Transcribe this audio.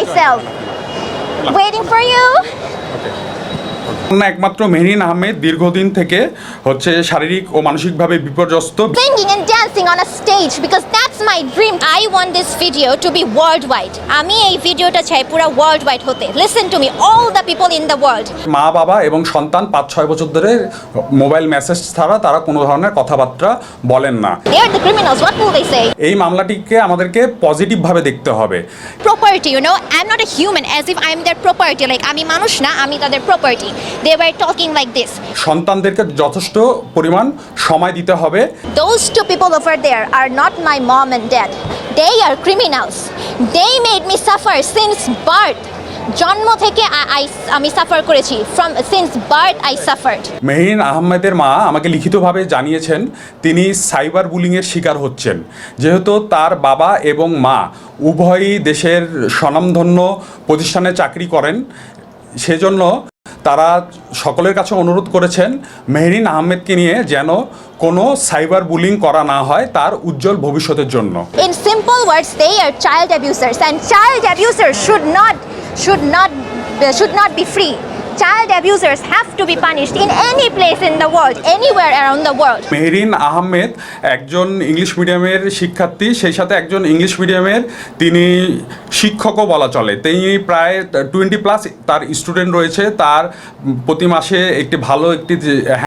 myself. Waiting for you. একমাত্র মেহরিন আহমেদ দীর্ঘদিন থেকে হচ্ছে শারীরিক ও মানসিকভাবে বিপর্যস্ত singing my dream I want this video to be world wide আমি এই ভিডিওটা চাই পুরো ওয়ার্ল্ড ওয়াইড হতে। Listen to me all the people in the world মা বাবা এবং সন্তান পাঁচ ছয় বছর ধরে মোবাইল মেসেজ ছাড়া তারা কোনো ধরনের কথাবার্তা বলেন না। এই মামলাটিকে আমাদেরকে পজিটিভ ভাবে দেখতে হবে। Property you know I am not a human as if I am their property like আমি মানুষ না আমি তাদের property they were talking like this সন্তানদেরকে যথেষ্ট পরিমাণ সময় দিতে হবে। Those two people over there are not my mom mom and dad they are criminals. They made me suffer since birth. জন্ম থেকে আমি সাফার করেছি. From since birth I suffered Mehrin আহমেদের মা আমাকে লিখিতভাবে জানিয়েছেন, তিনি সাইবার বুলিংয়ের শিকার হচ্ছেন। যেহেতু তার বাবা এবং মা উভয়ই দেশের স্বনামধন্য প্রতিষ্ঠানে চাকরি করেন, সেজন্য তারা সকলের কাছে অনুরোধ করেছেন মেহরিন আহমেদকে নিয়ে যেন কোনো সাইবার বুলিং করা না হয় তার উজ্জ্বল ভবিষ্যতের জন্য। In simple words they are child abusers and child abuser should not should not should not be free Child abusers have to be punished in any place in the world, anywhere around the world. Mehrin Ahmed একজন English মিডিয়ামের শিক্ষার্থী সেই সাথে একজন English মিডিয়ামের তিনি শিক্ষকও বলা চলে তিনি প্রায় টোয়েন্টি প্লাস তার স্টুডেন্ট রয়েছে তার প্রতি মাসে একটি ভালো একটি